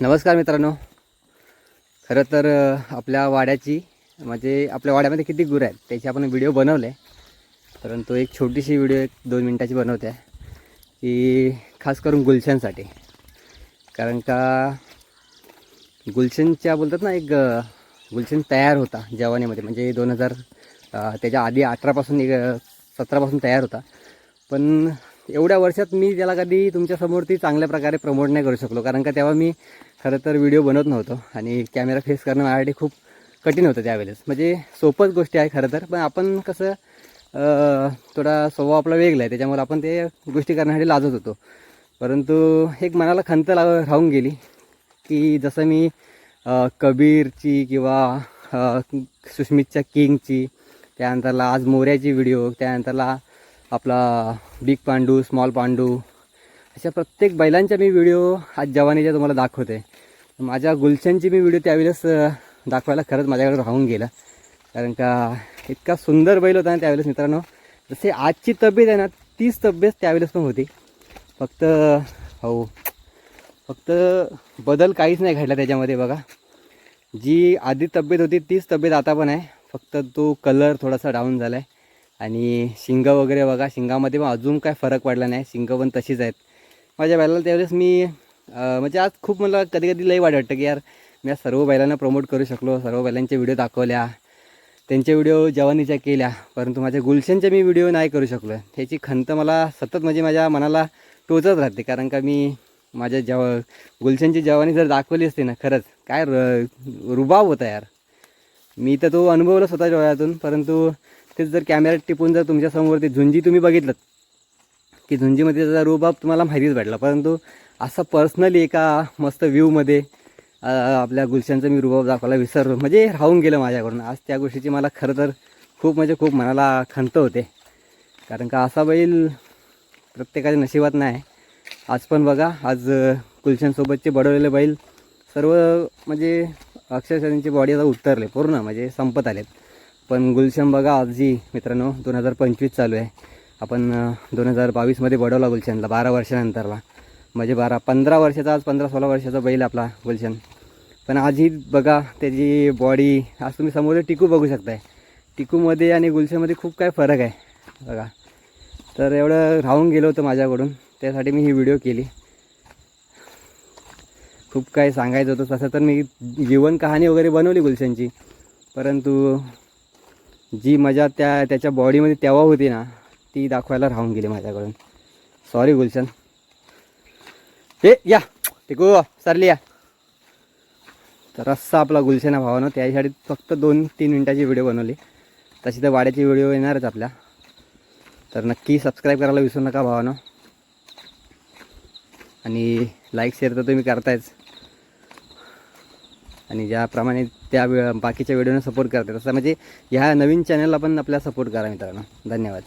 नमस्कार मित्रांनो. खरं तर आपल्या वाड्याची म्हणजे आपल्या वाड्यामध्ये किती गुरं आहेत त्याची आपण व्हिडिओ बनवले. परंतु एक छोटीशी व्हिडिओ एक दोन मिनटाची बनवते. आहे की खास करून गुलशनसाठी. कारण का गुलशनच्या बोलतात ना एक गुलशन तयार होता जवानीमध्ये. म्हणजे दोन हजार त्याच्या आधी अठरापासून एक सतरापासून तयार होता. पण एवढ्या वर्षात मी त्याला कधी तुमच्यासमोर ती चांगल्या प्रकारे प्रमोट नाही करू शकलो. कारण का तेव्हा मी खरं तर व्हिडिओ बनवत नव्हतो आणि कॅमेरा फेस करणं माझ्यासाठी खूप कठीण होतं त्यावेळेस. म्हणजे सोपंच गोष्टी आहे खरं तर. पण आपण कसं थोडा स्वभाव आपला वेगळा आहे. त्याच्यामुळे आपण ते गोष्टी करण्यासाठी लाजत होतो. परंतु एक मनाला खंत लाव राहून गेली की जसं मी कबीरची किंवा सुष्मितच्या सुस्मितच्या किंगची त्यानंतरला आज मोऱ्याची व्हिडिओ त्यानंतरला आपला बिग पांडू स्मॉल पांडू अशा प्रत्येक बैलांच्या मी व्हिडिओ आज जवानीच्या तुम्हाला दाखवते. माझ्या गुलशनची मी व्हिडिओ त्यावेळेस दाखवायला खरंच माझ्याकडे राहून गेलं. कारण का इतका सुंदर बैल होता ना त्यावेळेस मित्रांनो. जसे आजची तब्येत आहे ना तीच तब्येत त्यावेळेस पण होती. फक्त हो फक्त बदल काहीच नाही घडला त्याच्यामध्ये बघा. जी आधी तब्येत होती तीच तब्येत आता पण आहे. फक्त तो कलर थोडासा डाऊन झाला आहे आणि शिंग वगैरे बघा शिंगामध्ये पण अजून काय फरक पडला नाही. शिंग पण तशीच आहेत. माझ्या बैलाला त्यावेळेस मी म्हणजे आज खूप मला कधी कधी लई वाट वाटतं की यार मी आज सर्व बैलांना प्रमोट करू शकलो सर्व बैलांचे व्हिडिओ दाखवल्या त्यांचे व्हिडिओ जवानीच्या केल्या परंतु माझ्या गुलशनचे मी व्हिडिओ नाही करू शकलो. त्याची खंत मला सतत म्हणजे माझ्या मनाला टोचत राहते कारण का मी माझ्या जव गुलशनची जवानी जर दाखवली असते ना खरंच काय र रुबाब होता यार. मी तर तो अनुभवला स्वतःच्या डोळ्यातून परंतु तेच जर कॅमेऱ्यात टिपून जर तुमच्यासमोर ते झुंजी तुम्ही बघितलं की झुंजीमध्ये त्याचा रुबाब तुम्हाला माहितीच भेटला. परंतु असं पर्सनली एका मस्त व्ह्यूमध्ये आपल्या गुलशनचं मी रुबाब दाखवायला विसरलो. म्हणजे राहून गेलं माझ्याकडून. आज त्या गोष्टीची मला खरं तर खूप म्हणजे खूप मनाला खंत होते. कारण का असा बैल प्रत्येकाच्या नशिबात नाही. आज पण बघा आज गुलशनसोबतचे बडवलेले बैल सर्व म्हणजे अक्षरशः त्यांची बॉडी आता उतरले पूर्ण म्हणजे संपत आलेत. पण गुलशन बघा आजी मित्रांनो दोन हजार पंचवीस चालू आहे. आपण दोन हजार बावीसमध्ये बडवला गुलशनला बारा वर्षानंतरला. म्हणजे बारा पंधरा वर्षाचा आज पंधरा सोळा वर्षाचा बैल आपला गुलशन. पण आजही बघा त्याची बॉडी आज तुम्ही समोर टिकू बघू शकताय. टिकूमध्ये आणि गुलशनमध्ये खूप काय फरक आहे. बघा. तर एवढं राहून गेलो होतं माझ्याकडून त्यासाठी मी ही व्हिडिओ केली. खूप काय सांगायचं होतं तसं तर मी जीवन कहाणी वगैरे बनवली गुलशनची. परंतु जी मजा त्या त्याच्या बॉडीमध्ये तेव्हा होती ना ती दाखवायला राहून गेली माझ्याकडून. सॉरी गुलशन. हे या. टिकू सरली या. तर रस्सा आपला गुलशना भावानं. त्यासाठी फक्त दोन तीन मिनटाची व्हिडिओ बनवली. तशी तर वाड्याची व्हिडिओ येणारच आपल्या. तर नक्की सबस्क्राईब करायला विसरू नका भावानं. आणि लाईक शेअर तर तुम्ही करतायच. आणि ज्याप्रमाणे त्या वे- बाकीच्या व्हिडिओने सपोर्ट करते तसं म्हणजे ह्या नवीन चॅनलला पण आपल्याला सपोर्ट करा मित्रांनो. धन्यवाद.